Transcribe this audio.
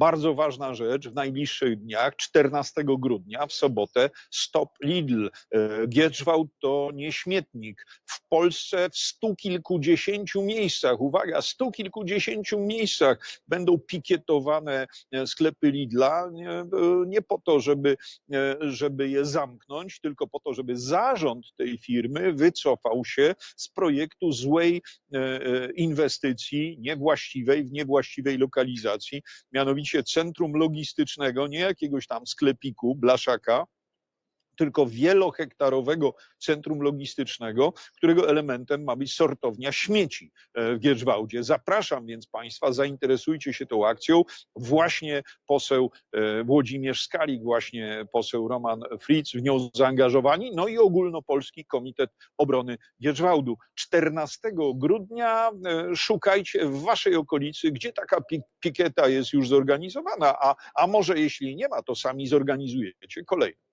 bardzo ważna rzecz w najbliższych dniach, 14 grudnia w sobotę Stop Lidl. E, Gietrzwałd to nie śmietnik. W Polsce w stu kilkudziesięciu miejscach, uwaga, stu kilkudziesięciu miejscach będą pikietowane e, sklepy Lidla nie, e, nie po to, żeby, żeby je zamknąć, tylko po to, żeby zarząd tej firmy wycofał się z projektu złej inwestycji, niewłaściwej, w niewłaściwej lokalizacji, mianowicie centrum logistycznego, nie jakiegoś tam sklepiku, blaszaka, tylko wielohektarowego centrum logistycznego, którego elementem ma być sortownia śmieci e, w Gierzwałdzie. Zapraszam więc Państwa, zainteresujcie się tą akcją. Właśnie poseł e, Włodzimierz Skalik, właśnie poseł Roman Fritz w nią zaangażowani, no i ogólnopolski Komitet Obrony Gierzwałdu. 14 grudnia e, szukajcie w Waszej okolicy, gdzie taka pi- pikieta jest już zorganizowana, a, a może jeśli nie ma, to sami zorganizujecie kolejną.